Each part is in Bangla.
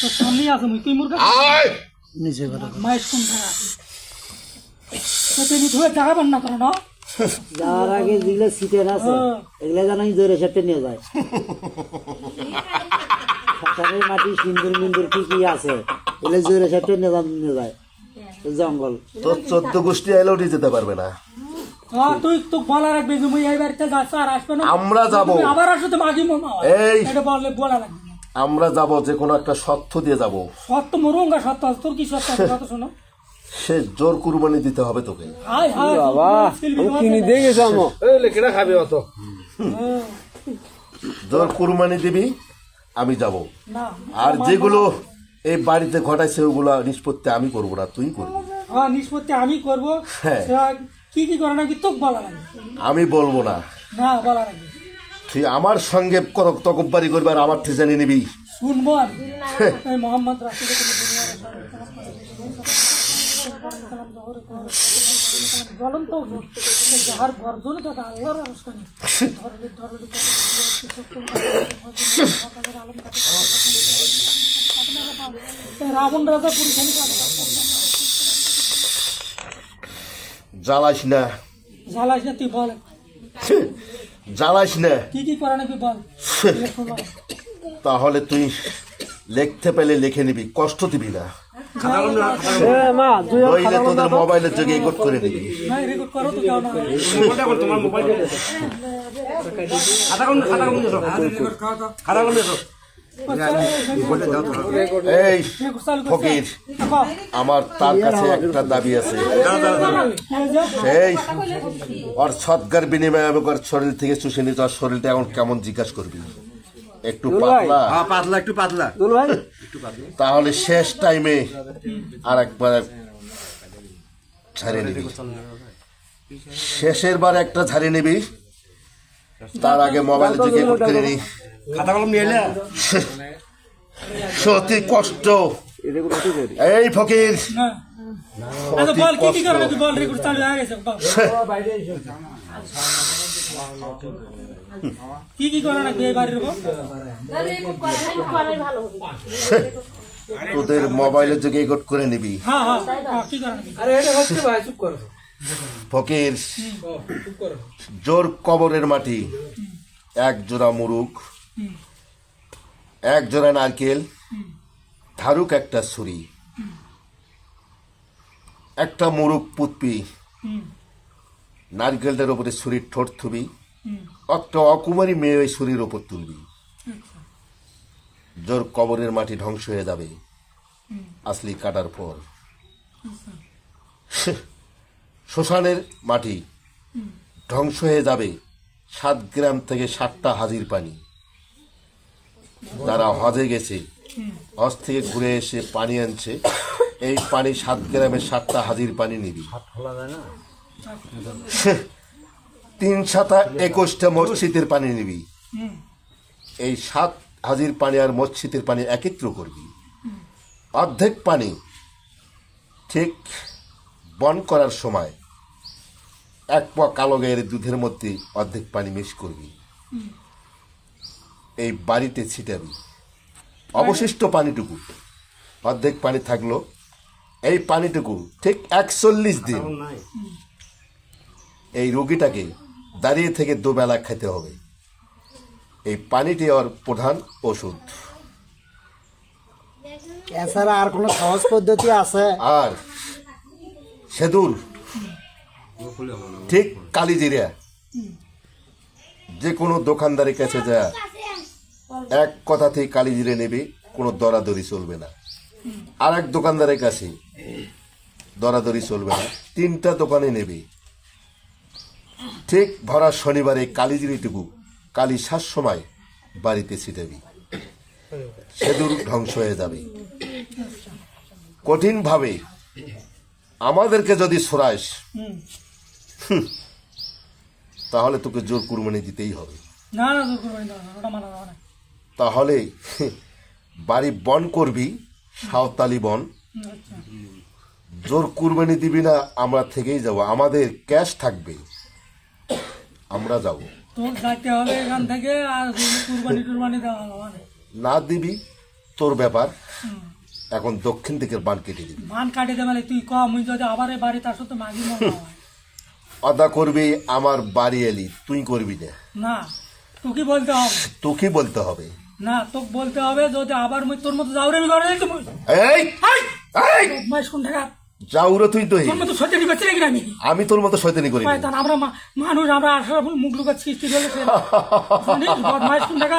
তোর সামনে আছে মুই তুই মুরগা আয়! নিচে করে মায়ের কোন থাকা তুমি ধুয়ে জায়গা বান্না করো না? যাওয়ার আগে যেগুলো আছে। এগুলো যেন জোরে সেটে নিয়ে যায়। মাটি সিন্দুর মিন্দুর কি কি আছে এগুলো জোরে সেটে নিয়ে যায়। জঙ্গল। তোর চোদ্দ গোষ্ঠী এলেও উঠে যেতে পারবে না। তুই তো বলা রাখবি যে এই বাড়িতে যাচ্ছ আর আসবে না। আমরা যাব। আবার আসো তো মাগি মামা এই। এটা বললে বলা লাগবে। না আমরা যাব যে কোনো একটা সত্য দিয়ে যাব। সত্য মরুঙ্গা সত্য তোর কি সত্য কথা শোনো। সে জোর কুরবানি দিতে হবে তোকে। হাই হাই বাবা কিনে দিয়ে গেছে আমো? জোর কুরবানি দিবি আমি যাব। না আর যেগুলো এই বাড়িতে ঘটাইছে ওগুলো নিষ্পত্তি আমি করব না তুই করবি। হ্যাঁ নিষ্পত্তি আমি করব। হ্যাঁ। কি কি করে নাকি তোকে বলা লাগবে আমি বলব না। না বলা লাগবে তুই আমার সঙ্গে তকব্বারি করবি আর আমার ঠিক জানিয়ে নিবি রাবণ রাজা জ্বালাস না। জ্বালাস না। তুই বল। জ্বালাস না। কি কি করে নাকি বল? তাহলে তুই লিখতে পেলে লিখে নিবি কষ্ট দিবি না। মা নইলে তোদের মোবাইলের যোগে রেকর্ড করে নিবি। না রেকর্ড করো তো না এই ফকির আমার তার কাছে একটা দাবি আছে। সেই ওর সৎকার বিনিময়ে আমি ওর শরীর থেকে চুষে নিতে ওর শরীরটা এখন কেমন জিজ্ঞাসা করবি? একটু পাতলা। পাতলা একটু পাতলা। তাহলে শেষ টাইমে আর একবার ঝাড়িয়ে নিবি। শেষের বার একটা ঝাড়িয়ে নিবি। তার আগে মোবাইল থেকে করতে নি খাতা কলম নিয়ে এলে? সত্যি কষ্ট। এই ফকির। কি কি। করে এই বাড়ির তোদের মোবাইলের যুগে এগোট করে নিবি। হ্যাঁ হ্যাঁ হ্যাঁ, কি করে। নাকি ফকির, জোর কবরের মাটি, এক জোড়া মুরুক এক জোড়া নারকেল, ধারুক একটা ছুরি, একটা মুরুক পুতপি নারকেলটার উপরে ছুরির ঠোঁট থুবি, একটা অকুমারী মেয়ে ওই ছুরির ওপর তুলবি। জোর কবরের মাটি ধ্বংস হয়ে যাবে, আসলি কাটার পর। শ্মশানের মাটি ধ্বংস হয়ে যাবে সাত গ্রাম থেকে সাতটা হাজির পানি। তারা হজে গেছে হজ থেকে ঘুরে এসে পানি আনছে এই পানি সাত গ্রামের সাতটা হাজির পানি নিবি। তিন সাতা একুশটা মসজিদের পানি নিবি। এই সাত হাজির পানি আর মসজিদের পানি একত্র করবি। অর্ধেক পানি ঠিক বন করার সময় এক পা কালো গায়ের দুধের মধ্যে অর্ধেক পানি মিক্স করবি। এই বাড়িতে ছিটাবি। অবশিষ্ট পানিটুকু। অর্ধেক পানি থাকল। এই পানিটুকু ঠিক একচল্লিশ দিন এই রোগীটাকে দাঁড়িয়ে থেকে দুবেলা খেতে হবে। এই পানিটি ওর প্রধান ওষুধ। এছাড়া আর কোনো সহজ পদ্ধতি আছে? আর সেদুল। ঠিক কালিজিরা যে কোনো দোকানদারের কাছে যা, এক কথাতেই কালিজিরে নেবে, কোনো দরাদরি চলবে না। আর এক দোকানদারের কাছে দরাদরি চলবে না। তিনটা দোকানে নেবে। ঠিক ভরা শনিবারে কালিজিরিটুকু কালি সাত সময় বাড়িতে ছিটাবি। সেদুর ধ্বংস হয়ে যাবে। কঠিনভাবে আমাদেরকে যদি সরাইস তাহলে তোকে জোর কুরবানি দিতেই হবে। না না দূর করবেন ওটা মানা যাবে না। তাহলে বাড়ি বন করবি সাঁওতালি বন। আচ্ছা। জোর কুরবানি দিবি না আমরা থেকেই যাব। আমাদের ক্যাশ থাকবে। আমরা যাব। হবে এখান থেকে আর কুরবানি টুরবানি দেওয়া মানে। না দিবি তোর ব্যাপার। এখন দক্ষিণ দিকের বান কেটে দিবি। মান কাটে দে মানে তুই ক মুই যদি আবার এই বাড়ি তার সাথে মাগি মনে হয়। আদা করবি আমার বাড়ি এলি তুই করবি না। না তোকে বলতে হবে। তোকে বলতে হবে। না তোকে বলতে হবে যদি আবার মুই তোর মতো যাও রে আমি ঘরে যাই তো মুই। এই এই! মাই শুন টাকা যাউরে তুই তো তোর মতো চিনে আমি? আমি তোর মতো শয়তানি করি না। আমরা মানুষ আমরা আঠারো মুখ সৃষ্টি বদমাইশ কোন টাকা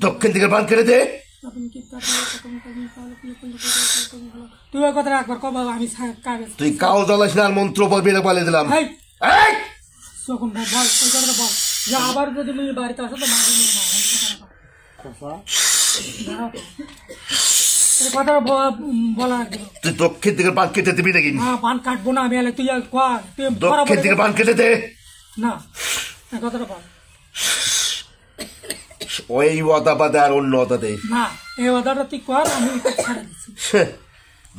দক্ষিণ থেকে বান কেটে দে। তুই ওই কথা একবার কব আমি তুই কাও জ্বালাস না মন্ত্র বলবি না বলে দিলাম! ভাই বল ওই কথাটা বল। যে আবার যদি তুমি বাড়িতে আসো তো মাঝে নিয়ে কথাটা বল। তুই দক্ষিণ থেকে বান কেটে দিবি নাকি? না পান কাটবো না আমি এলে তুই দক্ষিণ থেকে বান কেটে দে। না। কথাটা বল। ওই ওদা বাদে আর অন্য ওদা দে না এই কথাটা তুই কর আমি ছেড়ে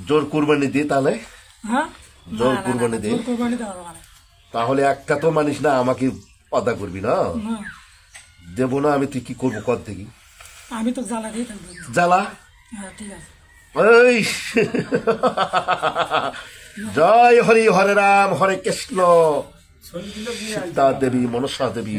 জোর কুরবানি দিয়ে তাহলে। হ্যাঁ? জোর কুরবানি দে। জোর কুরবানি দেওয়া তাহলে একটা তো মানিস না আমাকে অদা করবি না? দেবো না আমি তুই কি করব কর দেখি। আমি তো জ্বালা দিয়ে থাকব। জ্বালা? হ্যাঁ ঠিক আছে। এই জয় হরি হরে রাম হরে কৃষ্ণ। সীতা দেবী মনসা দেবী।